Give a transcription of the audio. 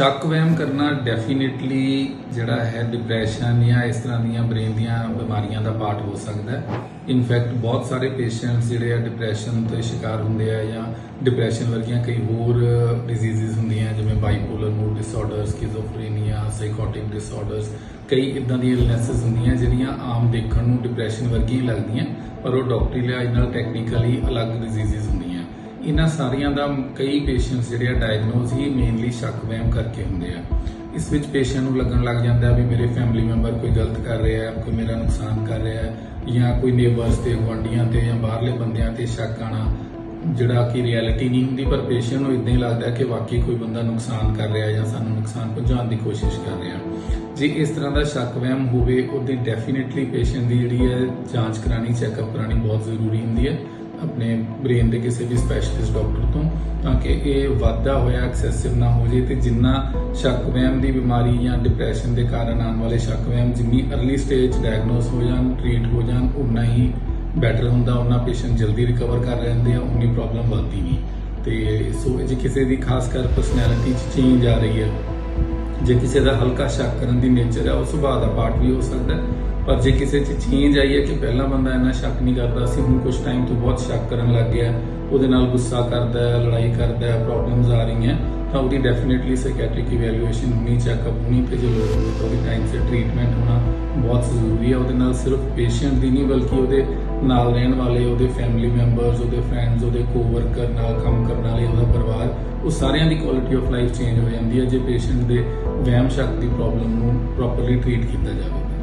ਸ਼ੱਕ ਵਹਿਮ ਕਰਨਾ ਡੈਫੀਨਿਟਲੀ ਜਿਹੜਾ ਹੈ ਡਿਪਰੈਸ਼ਨ ਜਾਂ ਇਸ ਤਰ੍ਹਾਂ ਦੀਆਂ ਬ੍ਰੇਨ ਦੀਆਂ ਬਿਮਾਰੀਆਂ ਦਾ ਪਾਰਟ ਹੋ ਸਕਦਾ ਹੈ। ਇਨਫੈਕਟ ਬਹੁਤ ਸਾਰੇ ਪੇਸ਼ੈਂਟਸ ਜਿਹੜੇ ਆ ਡਿਪਰੈਸ਼ਨ ਤੋਂ ਸ਼ਿਕਾਰ ਹੁੰਦੇ ਆ ਜਾਂ ਡਿਪਰੈਸ਼ਨ ਵਰਗੀਆਂ ਕਈ ਹੋਰ ਡਿਜ਼ੀਜ਼ਸ ਹੁੰਦੀਆਂ ਜਿਵੇਂ bipolar mood disorder schizophrenia psychotic disorders ਕਈ ਇਦਾਂ ਦੀਆਂ ਇਲਨੈਸਸ ਹੁੰਦੀਆਂ ਜਿਹੜੀਆਂ ਆਮ ਦੇਖਣ ਨੂੰ ਡਿਪਰੈਸ਼ਨ ਵਰਗੀਆਂ ਹੀ ਲੱਗਦੀਆਂ, ਪਰ ਉਹ ਡਾਕਟਰੀ ਲਿਹਾਜ਼ ਨਾਲ ਟੈਕਨੀਕਲੀ ਅਲੱਗ ਡਿਜ਼ੀਜ਼ਸ ਹੁੰਦੀਆਂ। ਇਹਨਾਂ ਸਾਰੀਆਂ ਦਾ ਕਈ ਪੇਸ਼ੈਂਟਸ ਜਿਹੜੇ ਆ ਡਾਇਗਨੋਸ ਹੀ ਮੇਨਲੀ ਸ਼ੱਕ ਵਹਿਮ ਕਰਕੇ ਹੁੰਦੇ ਆ। ਇਸ ਵਿੱਚ ਪੇਸ਼ੈਂਟ ਨੂੰ ਲੱਗਣ ਲੱਗ ਜਾਂਦਾ ਵੀ ਮੇਰੇ ਫੈਮਿਲੀ ਮੈਂਬਰ ਕੋਈ ਗਲਤ ਕਰ ਰਿਹਾ ਹੈ ਕੋਈ ਮੇਰਾ ਨੁਕਸਾਨ ਕਰ ਰਿਹਾ ਹੈ ਜਾਂ ਕੋਈ ਨੇਬਰਸ ਤੇ, ਗੁਆਂਢੀਆਂ ਤੇ, ਜਾਂ ਬਾਹਰਲੇ ਬੰਦਿਆਂ ਤੇ ਸ਼ੱਕ ਆਣਾ ਜਿਹੜਾ ਕਿ ਰਿਐਲਿਟੀ ਨਹੀਂ ਹੁੰਦੀ, ਪਰ ਪੇਸ਼ੈਂਟ ਨੂੰ ਇਦਾਂ ਹੀ ਲੱਗਦਾ ਕਿ ਵਾਕਈ ਕੋਈ ਬੰਦਾ ਨੁਕਸਾਨ ਕਰ ਰਿਹਾ ਜਾਂ ਸਾਨੂੰ ਨੁਕਸਾਨ ਪਹੁੰਚਾਉਣ ਦੀ ਕੋਸ਼ਿਸ਼ ਕਰ ਰਿਹਾ। ਜੇ ਇਸ ਤਰ੍ਹਾਂ ਦਾ ਸ਼ੱਕ ਵਹਿਮ ਹੋਵੇ, ਉਹਦੀ ਡੈਫੀਨਿਟਲੀ ਪੇਸ਼ੈਂਟ ਦੀ ਜਿਹੜੀ ਹੈ ਜਾਂਚ ਕਰਾਣੀ ਚੈੱਕਅਪ ਕਰਾਣੀ ਬਹੁਤ ਜ਼ਰੂਰੀ ਹੁੰਦੀ ਹੈ। ਆਪਣੇ ਬ੍ਰੇਨ ਦੇ ਕਿਸੇ ਵੀ ਸਪੈਸ਼ਲਿਸਟ ਡਾਕਟਰ ਤੋਂ ਤਾਂ ਕਿ ਇਹ ਵਾਧਾ ਹੋਇਆ ਐਕਸੈਸਿਵ ਨਾ ਹੋ ਜੇ ਤੇ ਜਿੰਨਾ ਸ਼ੱਕ ਵਹਿਮ ਦੀ ਬਿਮਾਰੀ ਜਾਂ ਡਿਪਰੈਸ਼ਨ ਦੇ ਕਾਰਨ ਆਉਣ ਵਾਲੇ ਸ਼ੱਕ ਵਹਿਮ ਜਿੰਨੀ ਅਰਲੀ ਸਟੇਜ ਡਾਇਗਨੋਸ ਹੋ ਜਾਣ ਟ੍ਰੀਟ ਹੋ ਜਾਣ ਉਨਾ ਹੀ ਬੈਟਰ ਹੁੰਦਾ ਉਹਨਾਂ ਪੇਸ਼ੈਂਟ ਜਲਦੀ ਰਿਕਵਰ ਕਰ ਲੈਂਦੇ ਆ ਉਨੀ ਪ੍ਰੋਬਲਮ ਵੱਧਦੀ ਨਹੀਂ। ਤੇ ਸੋ ਜੇ ਕਿਸੇ ਦੀ ਖਾਸ ਕਰ ਪਰਸਨੈਲਿਟੀ ਚ ਚੇਂਜ ਆ ਰਹੀ ਹੈ ਜੇ ਕਿਸੇ ਦਾ ਹਲਕਾ ਸ਼ੱਕ ਕਰਨ ਦੀ ਨੇਚਰ ਹੈ ਉਹ ਸੁਭਾਅ ਦਾ ਪਾਰਟ ਵੀ ਹੋ ਸਕਦਾ ਹੈ। ਪਰ ਜੇ ਕਿਸੇ 'ਚ ਚੇਂਜ ਆਈ ਹੈ ਕਿ ਪਹਿਲਾਂ ਬੰਦਾ ਇੰਨਾ ਸ਼ੱਕ ਨਹੀਂ ਕਰਦਾ ਸੀ ਹੁਣ ਕੁਝ ਟਾਈਮ ਤੋਂ ਬਹੁਤ ਸ਼ੱਕ ਕਰਨ ਲੱਗ ਗਿਆ ਉਹਦੇ ਨਾਲ ਗੁੱਸਾ ਕਰਦਾ ਹੈ, ਲੜਾਈ ਕਰਦਾ ਹੈ ਪ੍ਰੋਬਲਮਸ ਆ ਰਹੀਆਂ ਤਾਂ ਉਹਦੀ ਡੈਫੀਨਿਟਲੀ ਸਾਈਕੈਟ੍ਰਿਕ ਇਵੈਲੂਏਸ਼ਨ ਹੋਣੀ ਚੈੱਕਅਪ ਹੋਣੀ ਤੇ ਜੇ ਲੋੜ ਹੋਵੇ ਤਾਂ ਟਾਈਮ ਸਿਰ ਟ੍ਰੀਟਮੈਂਟ ਹੋਣਾ ਬਹੁਤ ਜ਼ਰੂਰੀ ਹੈ। ਉਹਦੇ ਨਾਲ ਸਿਰਫ ਪੇਸ਼ੈਂਟ ਦੀ ਨਹੀਂ, ਬਲਕਿ ਉਹਦੇ ਨਾਲ ਰਹਿਣ ਵਾਲੇ, ਉਹਦੇ ਫੈਮਿਲੀ ਮੈਂਬਰਸ ਉਹਦੇ ਫਰੈਂਡਸ ਉਹਦੇ ਕੋਵਰਕਰ ਨਾਲ ਕੰਮ ਕਰਨ ਵਾਲੇ, ਉਹਦਾ ਪਰਿਵਾਰ, ਉਹ ਸਾਰਿਆਂ ਦੀ ਕੁਆਲਿਟੀ ਆਫ ਲਾਈਫ ਚੇਂਜ ਹੋ ਜਾਂਦੀ ਹੈ। ਜੇ ਪੇਸ਼ੈਂਟ ਦੇ ਵਹਿਮ ਸ਼ਕਤੀ ਪ੍ਰੋਬਲਮ ਨੂੰ ਪ੍ਰੋਪਰਲੀ ਟ੍ਰੀਟ ਕੀਤਾ ਜਾਵੇ